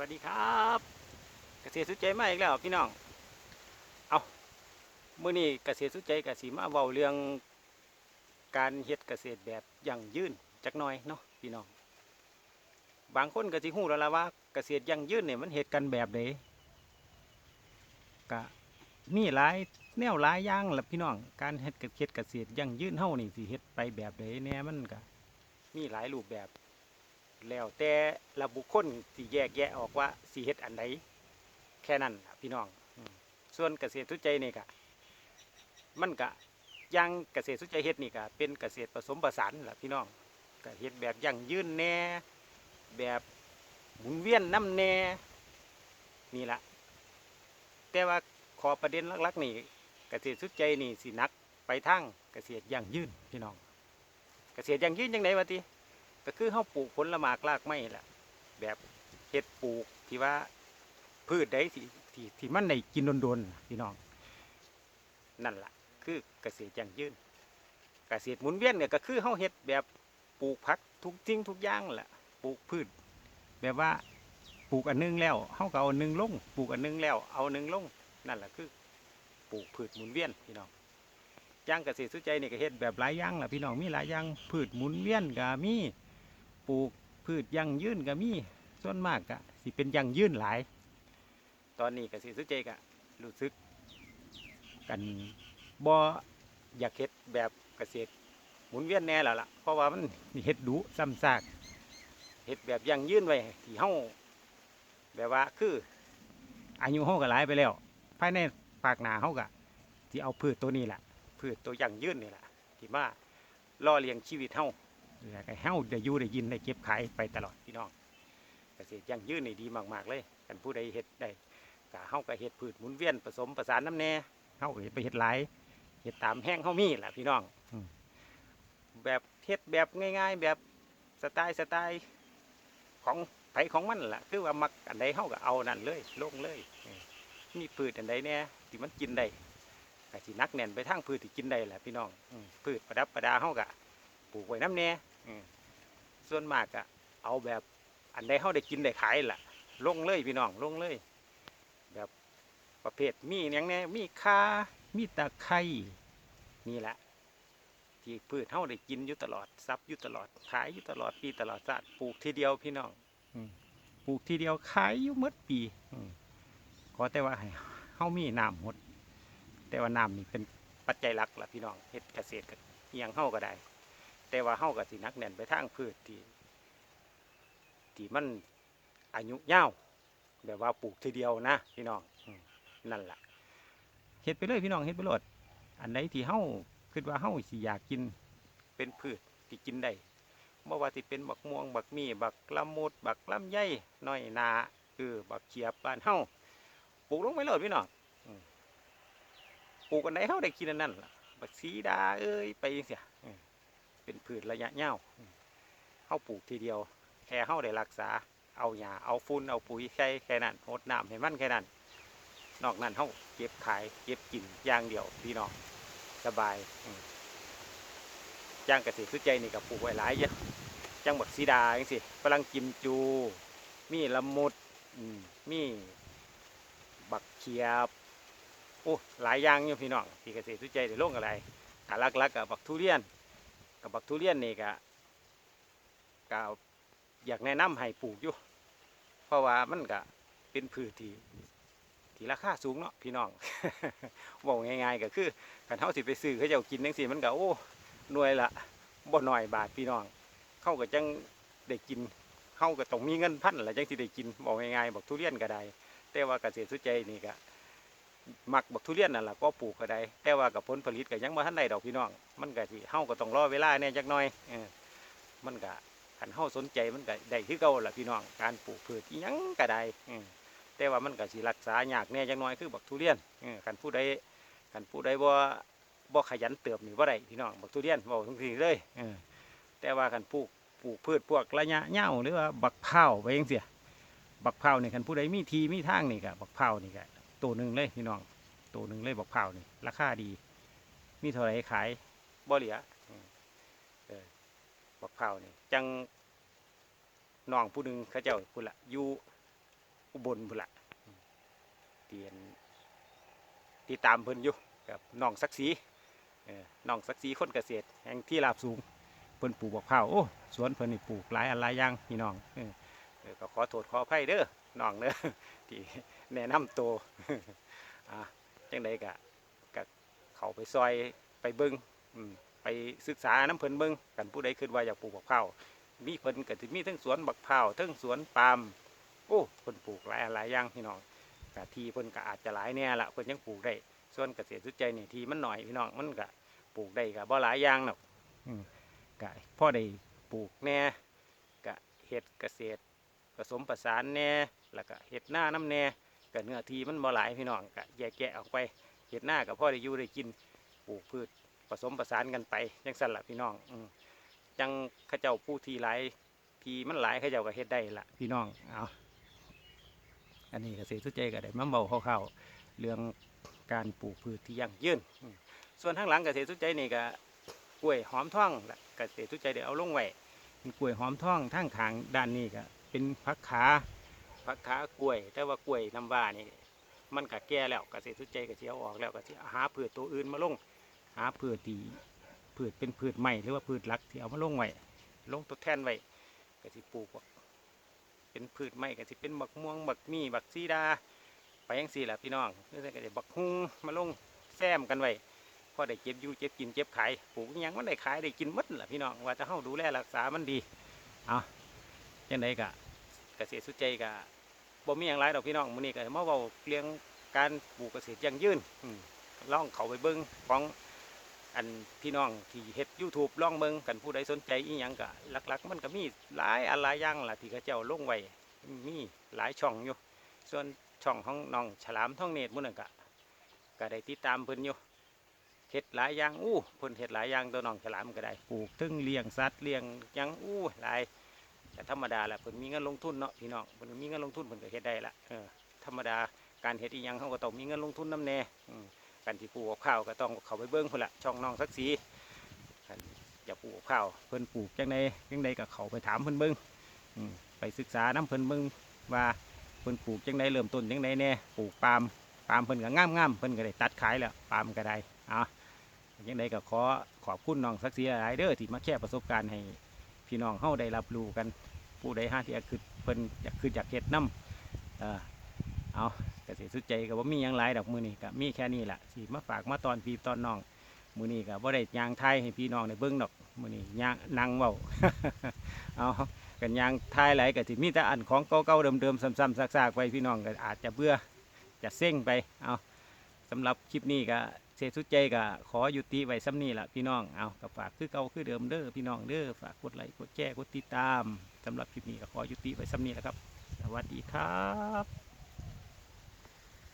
วัสดีครับเกษตรสุดใจมาอีกแล้วพี่น้อง เอาเมื่อนี้เกษตรสุดใจกสีมาเว้าเรื่องการเฮ็ดเกษตรแบบยั่งยืนจักหน่อยเนาะพี่น้อง บางคนก็สิฮู้แล้วล่ะว่าเกษตรยั่งยืนเนี่ยมันเฮ็ดกันแบบใดก็มีหลายแนวหลายอย่างล่ะพี่น้อง การเฮ็ดเฮ็ดเกษตรยั่งยืนเฮานี่สิเฮ็ดไปแบบใดแน่มันก็มีหลายรูปแบบ แล้วแต่ละบุคคลสิแยกแยะออกว่าสิเฮ็ดอันใดแค่นั้นพี่น้องส่วนเกษตรทุใจนี่ก็มันก็ยังเกษตรทุใจเฮ็ดนี่ก็เป็นเกษตรผสมผสานล่ะพี่น้องก็เฮ็ดแบบยั่งยืนแน่แบบหมุนเวียนน้ำแน่นี่ละแต่ว่าขอประเด็นลักๆนี่เกษตรทุใจนี่สินักไปทางเกษตรยั่งยืนพี่น้อง เกษตรยั่งยืนจังไดวะติ ก็คือเขาปลูกผลละหมากรากไม้แหละแบบเห็ดปลูกที่ว่าพืชใดที่ที่ที่มันได้กินโดนๆพี่น้อง นั่นแหละคือเกษตรยั่งยืนเกษตรหมุนเวียนเนี่ยก็คือเขาเห็ดแบบปลูกผักทุกทิ้งทุกอย่างแหละปลูกพืช แบบว่าปลูกอันหนึงแล้วเขาก็เอาอันหนึ่งลงปลูกอันหนึงแล้ว เอาหนึ่งลงนั่นแหละคือปลูกพืชหมุนเวียนพี่น้องย่างเกษตรสุใจเนี่ยก็เฮ็ดแบบหลายย่างล่ะพี่น้องมีหลายย่างพืชหมุนเวียนก็มี ปลูกพืชยั่งยืนก็มีส่วนมากก็สิเป็นยั่งยืนหลาย ตอนนี้ก็สิสุเจก็รู้สึก กันบ่อยากเฮ็ดแบบเกษตรหมุนเวียนแน่แล้วล่ะเพราะว่ามันเฮ็ดดุซ้ำซากเฮ็ดแบบยั่งยืนไว้ที่เฮาแบบว่าคืออายุเฮาก็หลายไปแล้ว ภายในภาคหน้าเฮาก็สิเอาพืชตัวนี้ล่ะพืชตัวยั่งยืนนี่ล่ะที่มาล่อเลี้ยงชีวิตเฮา อยากให้เฮาได้อยู่ได้ยินได้เก็บขายไปตลอดพี่น้องเกษตรยั่งยืนนี่ดีมาก ๆ เลยกันผู้ใดเฮ็ดได้ก็เฮาก็เฮ็ดพืชหมุนเวียนผสมประสานน้ำแน่เฮาไปเฮ็ดหลายเฮ็ดตามแห้งเฮามีแหละพี่น้องแบบเฮ็ดแบบง่าย ๆ แบบสไตล์สไตล์ของไผของมันแหละคือว่ามักอันใดเฮาก็เอานั่นเลยลงเลยมีพืชอันใดแน่ที่มันกินได้ก็สินักแน่นไปทางพืชที่กินได้แหละพี่น้องอืมพืชประดับประดาเฮาก็ป ลูกไว้น้ำแน่อืม ส่วนมากอะเอาแบบอันใดเขาได้กินได้ขายล่ะ ลงเลยพี่น้องลงเลย แบบประเภทมีอย่างแน่มีคามีตะไคร้นี่แหละ ที่พืชเขาได้กินอยู่ตลอดซับอยู่ตลอดขายอยู่ตลอดปีตลอดชาติปลูกทีเดียวพี่น้องอืม ปลูกทีเดียวขายอยู่หมดปีอืมขอแต่ว่าให้เขามีน้ำหมด แต่ว่าน้ำนี่เป็นปัจจัยหลักล่ะพี่น้องเฮ็ดเกษตรก็เอียงเฮาก็ได้ แต่ว่าเฮาก็สินักแน่นไปทางพืชที่ที่มันอายุยาวแบบว่าปลูกทีเดียวนะพี่น้องนั่นแหละเฮ็ดไปเลยพี่น้องเฮ็ดไปโลดอันใดที่เฮาคิดว่าเฮาสิอยากกินเป็นพืชที่กินได้บ่ว่าสิเป็นบักม่วงบักมีบักละมุดบักลำไยน้อยนาคือบักเขียบบ้านเฮาปลูกลงไปเลยพี่น้องปลูกอันใดเฮาได้กินอันนั้นบักสีดาเอ้ยไปจังซี่ เป็นพืชระยะยาวเฮาปลูกทีเดียว แค่เฮาได้รักษา เอาหญ้าเอาฝุ่นเอาปุ๋ยแค่แค่นั้นรดน้ำให้มันแค่นั้น นอกนั้นเฮาเก็บขายเก็บกินอย่างเดียวพี่น้องสบายจ้างเกษตรสุดใจนี่ก็ปลูกไว้หลายเยอะจังบักซีดาจังสิฝรั่งกิมจู มีละมุดมมีบักเขียบโอ้หลายอย่างอยู่พี่น้องที่เกษตรสุดใจได้ลงอะไรถ้าลักๆกับบักทุเรียน กับบักทุเรียนนี่ก็ก็อยากแนะนำให้ปลูกอยู่ เพราะว่ามันก็เป็นพืชที่ที่ราคาสูงเนาะพี่น้องบอกง่ายๆก็คือกันเท่าสิไปซื้อเขาจ้ากินจังซี่มันก็โอ้หน่วยละบ่น้อยบาทพี่น้อง เข้าก็จังได้กินเข้าก็ต้องมีเงินพันละจังสิได้กินบอกง่ายๆบักทุเรียนก็ได้ แต่ว่าเกษตรสุใจนี่ก็ มักบักทุเรียนนั่นแหละก็ปลูกก็ได้ แต่ว่ากับผลผลิตก็ยังบ่ทันได้ดอกพี่น้อง มันก็สิเฮาก็ต้องรอเวลาแหน่ยจักหน่อยเออมันก็คันเฮาสนใจมันก็ได้คือเก่าล่ะพี่น้อง การปลูกพืชยังก็ได้แต่ว่ามันก็สิรักษายากแหน่จักหน่อยคือบักทุเรียนเออคันผู้ใดคันผู้ใดบ่บ่ขยันเติบนี่บ่ได้พี่น้องบักทุเรียนเว้าทุกทีเลยแต่ว่าคันปลูกปลูกพืชพวกระยะยาหรือว่าบักพร้าไปจังซี่บักพร้าวนี่คันผู้ใดมีทีมีทางนี่ก็บักพร้านี่ก็ ตัวหนึงเลยพี่น้องตัวหนึงเลยบักพร้านี่ราคาดี มีเท่าไรขายบ่เหลืออืมเออบักเผานี่จังน้องผู้หนึ่งเขาเจ้าพุ่นละอยู่อุบลพุ่นละเตียนติดตามเพิ่นอยู่กับน้องศักดิ์ศรีน้องศักดิ์ศรีคนเกษตรแห่งที่ราบสูงเพิ่นปลูกบักพร้าโอ้สวนเพิ่นนี่ปลูกหลายอันหลายอย่างพี่น้องอ ก็ขอโทษขออภัยเด้อน้องเด้อที่แนะนำตัวอ่าจังใดก็ก็เขาไปซอยไปเบิงไปศึกษาน้ำเพิ่นเบิ่งกันผู้ใดคิดว่าอยากปลูกบักพร้ามีเพิ่นก็สิมีทั้งสวนบักพร้าทั้งสวนปาล์มโอ้เพิ่นปลูกหลายอันหลายอย่างพี่น้องกะทีเพิ่นก็อาจจะหลายแน่ละเพิ่นยังปลูกได้ส่วนเกษตรสุดใจนี่ทีมันหน่อยพี่น้องมันก็ปลูกได้ก็บ่หลายอย่างหรอกก็พ่อได้ปลูกแน่ก็เฮ็ดเกษตร ผสมประสานแน่แล้วก็เฮ็ดหน้าน้ำแน่ก็เนื้อทีมันบ่หลายพี่น้องก็แยกแยะออกไปเฮ็ดหน้าก็พ่อได้อยู่ได้กินปลูกพืชผสมประสานกันไปจังซั่นละพี่น้องอืจังเขาเจ้าผู้ทีหลายทีมันหลายเขาเจ้าก็เฮ็ดได้ละพี่น้องเอาอันนี้เกษตรสุดใจก็ได้มาเบาคร่าๆเรื่องการปลูกพืชที่ยั่งยืน ส่วนทางหลังเกษตรสุดใจนี่ก็กล้วยหอมท่องเกษตรสุดใจได้เอาลงไว้เป็นกล้วยหอมท่องทางขางด้านนี้ก็ เป็นพักขาพักขากล้วย แต่ว่ากล้วยน้ำว้านี่มันก็แก่แล้วเกษตรสุดใจก็สิเอออกแล้วก็สิหาพืชตัวอื่นมาลง หาพืชที่พืชเป็นพืชใหม่หรือว่าพืชหลักที่เอามาลงไว้ลงตัวแทนไว้ก็สิปลูกเป็นพืชใหม่ก็สิเป็นบักม่วงบักมี่บักซีดา ไปยังสี่แหละพี่น้องเพื่อจะได้บักฮุงมาลงแซมกันไว้พอได้เก็บอยู่เก็บกินเก็บขายปลูกยังมันได้ขายได้กินหมดแหละพี่น้องว่าจะเข้าดูแลรักษามันดีเอา จังไดกะเกษตรสุดใจกะบ่มีอย่างไรดอกพี่น้องมื้อนี้ก็มาเว้าเรื่องการปลูกเกษตรยั่งยืนอืมลองเขาไปเบิ่งของอันพี่น้องที่เฮ็ด YouTube ลองเบิ่งกันผู้ใดสนใจอีหยังก็หลัก ๆ มันก็มีหลายอันหลายอย่างล่ะที่เขาเจ้าลงไว้มีหลายช่องอยู่ ส่วนช่องของน้องฉลามท่องเนตรมุ่นนกะก็ได้ติดตามเพิ่นอยู่เฮ็ดหลายอย่างอู้เพิ่นเฮ็ดหลายอย่างตัวน้องฉลามก็ได้ปลูกถึงเลี้ยงสัตว์เลี้ยงหยังอู้หลาย แต่ธรรมดาแหละเพิ่นมีเงินลงทุนเนาะพี่น้องเพิ่นมีเงินลงทุนเพิ่นก็เฮ็ดได้ละเออธรรมดาการเฮ็ดอีหยังเขาก็ต้องมีเงินลงทุนน้ำแน่การที่ปลูกข้าวก็ต้องเขาไปเบิ่งพุ่นละช่องน้องสักสีอยาปลูกข้าวเพิ่นปลูกจังใดจังใดก็เขาไปถามเพิ่นเบิ่งอืมไปศึกษาน้ำเพิ่นเบิ่งว่าเพิ่นปลูกจังไดเริ่มต้นจังไดแน่ปลูกปาล์มปาล์มเพิ่นก็งามงามเพิ่นก็ได้ตัดขายแล้วปาล์มก็ได้เอาจังไดก็ขอขอบคุณน้องสักดิ์ศรีหลายเด้อที่มาแชร์ประสบการณ์ให้ พี่น้องเฮาได้รับรู้กันผู้ใดหาที่อยากคือเพิ่นอยากคืออยากเฮ็ดนํเออเอาเกษตรสุดใจก็บ่มีหยังหลายดอกมือนี้ก็มีแค่นี้แหละสิมาฝากมาตอนพี่ตอนน้องมือนี้ก็บ่ได้ยางไทยให้พี่น้องได้เบิ่งดอกมือนี้ย่างนั่งเว้าเอากันยางไทยไหลายก็สิมีแต่อันของเก่าๆเดิมๆซ้ำๆซากๆไปพี่น้องก็อาจจะเบื่อจะเซ็งไปเอาสำหรับคลิปนี้ก็ เสยสุดใจก็ขอยุติไว้ซ้ำนี้ละพี่น้อง เอาก็ฝากคือเก่าคือเดิมเด้อพี่น้องเด้อฝากกดไลค์กดแชร์กดติดตามสำหรับคลิปนี้ก็ขอยุติไว้ซ้ำนี้แหละครับ สวัสดีครับ